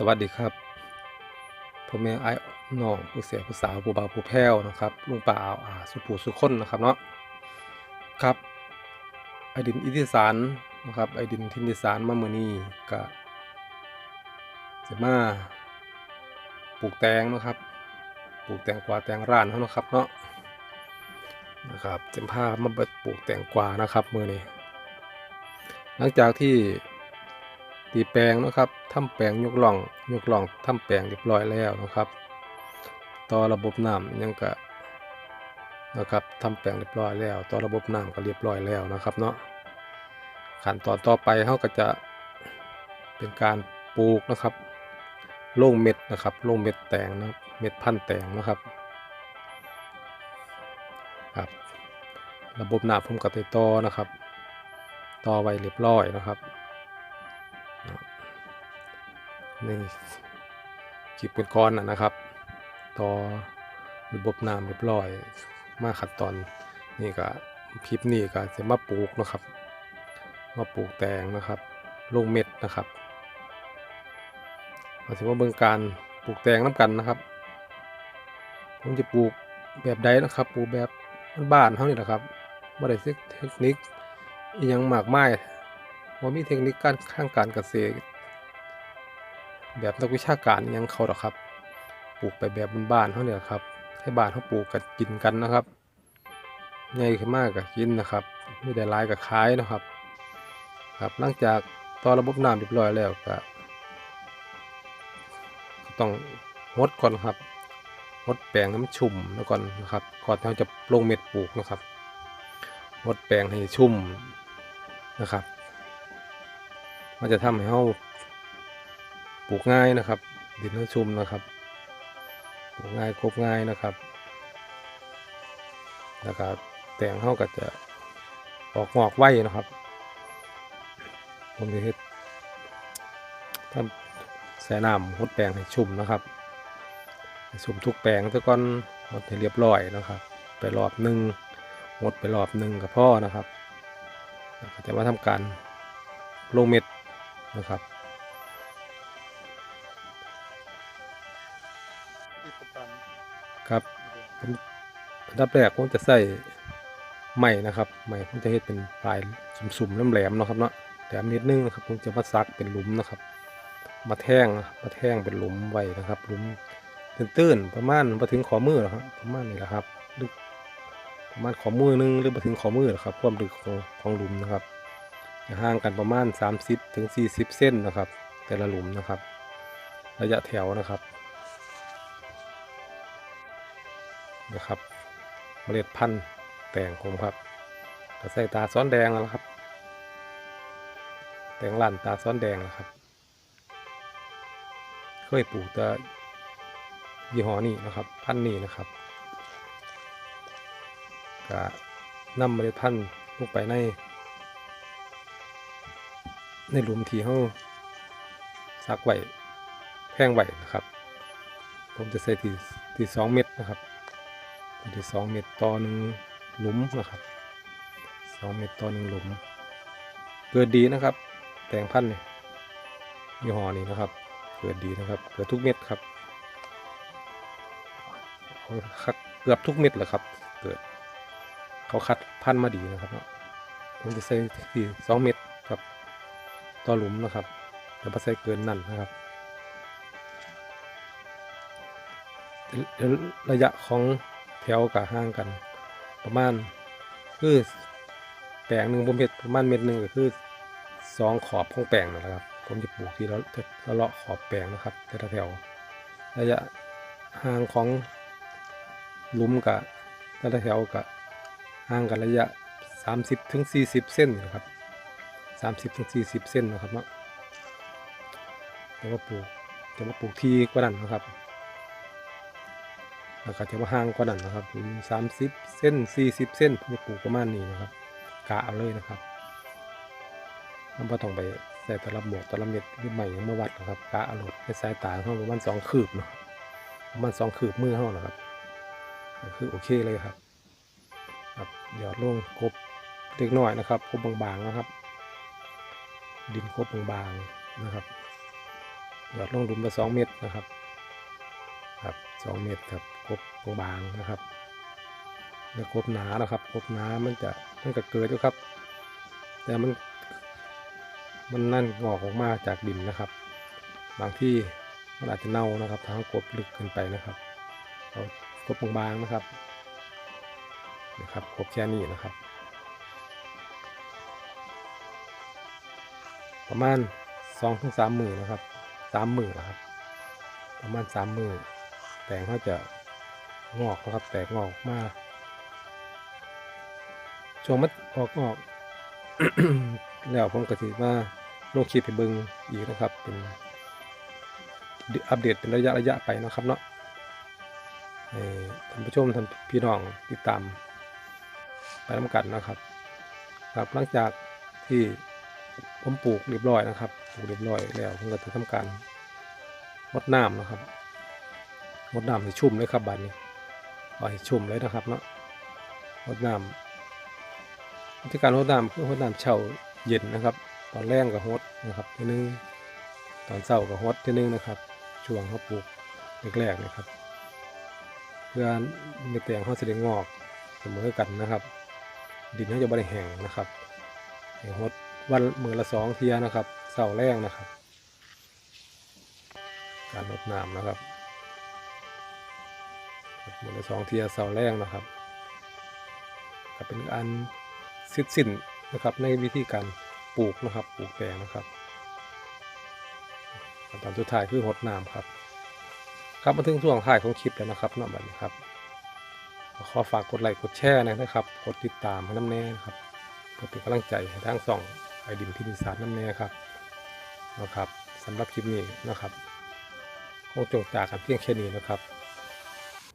สวัสดีครับพ่อแม่ไอ้น้องผู้เสียผู้สาวผู้บ่าวผู้แพ้วนะครับลุงป่าอาวอาสุผู้สุคนนะครับเนาะครับไอดินอิทิสารนะครับไอดินทินอิสารมาเมื่อนี้ก็จะมาปลูกแตงนะครับปลูกแตงกวาแตงร้านเขานะครับเนาะนะครับจะพามาปลูกแตงกวานะครับเมื่อนี้หลังจากที่ ตีแปลงนะครับทำแปลงยกล่องยกล่องทำแปลงเรียบร้อยแล้วนะครับ ต่อระบบน้ำยังก็นะครับทำแปลงเรียบร้อยแล้ว ต่อระบบน้ำก็เรียบร้อยแล้วนะครับเนาะขั้นตอนต่อไปเขาก็จะเป็นการปลูกนะครับลงเม็ดนะครับลงเม็ดแตงนะครับเม็ดพันธุ์แตงนะครับครับระบบน้ำผมก็ติดต่อนะครับ ต่อไว้เรียบร้อยนะครับ ในคลิปเป็นก้อนนะนะครับ ต่อระบบน้ำเรียบร้อย มาขั้นตอนนี่ก็คลิปนี้ก็จะมาปลูกนะครับ มาปลูกแตงนะครับลงเม็ดนะครับมาถึงว่าเบื้องการปลูกแตงน้ำกันนะครับ ผมจะปลูกแบบใดนะครับ ปลูกแบบบ้านเท่านี้แหละครับไม่ได้เทคนิคอีหยังมากมายว่ามีเทคนิคการข้างการเกษตร แบบนักวิชาการยังเขาหรอกครับ ปลูกไปแบบบ้านๆเขาเนี่ยครับให้บ้านเขาปลูกกันกินกันนะครับใหญ่ขึ้นมากกับกินนะครับไม่ได้หลายกับขายนะครับ ครับหลังจากต่อระบบน้ำเรียบร้อยแล้วก็ต้องงดก่อนครับงดแปลงน้ำชุ่มแล้วก่อนนะครับก่อนที่เราจะลงเม็ดปลูกนะครับงดแปลงให้ชุ่มนะครับ มันจะทำให้เรา ปลูกง่ายนะครับดินให้ชุ่มนะครับปลูกง่ายครบง่ายนะครับแล้วก็แตงเขาก็จะออกงอกไวนะครับผมจะเฮ็ดทำแส่น้ำหดแปลงให้ชุ่มนะครับให้ชุ่มทุกแปลงทุกก้อนหมดให้เรียบร้อยนะครับ ไปรอบหนึ่งหมดไปรอบหนึ่งกับพ่อนะครับแล้วก็จะมาทำการลงเม็ดนะครับ ครับผมอันดับแรกผมจะใส่ไม้นะครับไม้ผมจะเฮ็ดเป็นปลายสุ่มๆแหลมๆเนาะครับเนาะแหลมนิดนึงนะครับผมจะมาซักเป็นหลุมนะครับ มาแท่งมาแท่งเป็นหลุมไว้นะครับหลุมตื้นๆประมาณมาถึงขอมือหรอครับประมาณนี้แหละครับลึกประมาณขอมือหนึงหรือมาถึงขอมือนะครับความลึกของของหลุมนะครับจะห่างกันประมาณ 30ถึง40 เส้นนะครับ แต่ละหลุมนะครับ ระยะแถวนะครับ นะครับเมล็ดพันธุ์แตงผมครับก็ใส่ตาซ้อนแดงแล้วครับ แตงลั่นตาซ้อนแดงนะครับ เคยปลูกแต่ยี่ห้อนี้นะครับ พันธุ์นี้นะครับก็นำเมล็ดพันธุ์ลงไปใน ในหลุมที่เขาซักไว้แห้งไว้นะครับ ผมจะใส่ที่ที่สองเม็ดนะครับ ที่สองเม็ดต่อหนึ่งหลุมนะครับสองเม็ดต่อหนึ่งหลุม เกิดดีนะครับ แตงพันธุ์เนี่ยยี่ห้อนี้นะครับ เกิดดีนะครับ เกิดทุกเม็ดครับคัดเกือบทุกเม็ดแหละครับ เกิด เขาคัดพันธุ์มาดีนะครับเนาะผมจะใส่ที่สองเม็ดครับต่อหลุมนะครับแต่ไม่ใส่เกินนั่นนะครับแล้วระยะของ วกับห่างกัน ประมาณคือแปลงหนึ่งผมเห็ดประมาณเม็ดหนึ่งก็คือสองขอบของแปลงนั่นแหละครับ ผมจะปลูกทีละละเลาะขอบแปลงนะครับแต่ละแถวระยะห่างของหลุมกับแต่ละแถวกับห่างกันระยะ 30ถึง40 เส้นนะครับ 30ถึง40 เส้นนะครับเนาะแต่ว่าปลูกแต่ว่าปลูกที่กว่านั้นนะครับ แล้วก็จะว่าห่างกว่านั้นนะครับ30เส้น40เส้นจะปลูกประมาณนี้นะครับกะเอาเลยนะครับมันบ่ต้องไปใส่ตะลับหมวกตะลับเม็ดหรือใหม่มาวัดนะครับกะเอาหลดในสายตาเขาประมาณ2คืบเนาะประมาณ2คืบมือเขานะครับคือโอเคเลยครับครับหยอดลงกบเล็กน้อยนะครับกบบางๆนะครับ ดินกบบางๆนะครับหยอดลงลุมละสองเมตรนะครับ ครับสองเมตรครับกบบางนะครับแล้วกบหนานะครับกบหนามันจะมันก็เกิดอยู่ครับ แต่มันมันนั่นงอกออกมาจากดินนะครับ บางที่มันอาจจะเน่านะครับทางกบลึกเกินไปนะครับเอากบบางๆนะครับนะครับกบแค่นี้นะครับ ประมาณสองถึงสามหมื่นนะครับสามหมื่นนะครับ ประมาณสามหมื่น แตงเขาจะงอกนะครับแตกงอกมากช่วงมันออกงอก แล้วผมก็ถือว่าลงคลิปไปเบิงอีกนะครับ เป็นอัปเดตเป็นระยะระยะไปนะครับเนาะท่านผู้ชมท่านพี่น้องติดตามไปน้ำกันนะครับ ครับหลังจากที่ผมปลูกเรียบร้อยนะครับปลูกเรียบร้อยแล้วผมก็จะทำการรดน้ำนะครับ รดน้ำให้ชุ่มเลยครับบัดนี้ปล่อยให้ชุ่มเลยนะครับเนาะรดน้ำวิธีการรดน้ำคือรดน้ำเช้าเย็นนะครับ ตอนแรกกับฮดนะครับทีนึงตอนเช้ากับฮดทีนึงนะครับช่วงเขาปลูกแรกๆนะครับ เพื่อเม็ดแตงเขาจะได้งอกเสมอกันนะครับ ดินเขาจะบริแห้งนะครับให้ฮดวันมือละสองเทียนะครับเสาแรกนะครับ การรดน้ำนะครับ หมือละสองเทียเสาแรกนะครับก็เป็นการสิ้นสิ้นนะครับในวิธีการปลูกนะครับปลูกแปลงนะครับตอนสุดท้ายคือหดน้ำครับ ครับมาถึงช่วงท้ายของคลิปแล้วนะครับนาะบัดนี้ครับขอฝากกดไลค์กดแชร์นะครับ กดติดตามให้น้ำแน่นะครับเพื่อเป็นกำลังใจให้ทางสองไอดินที่ดินสารน้ำแน่ครับนะครับสำหรับคลิปนี้นะครับ คงจงจากกันเพียงแค่นี้นะครับ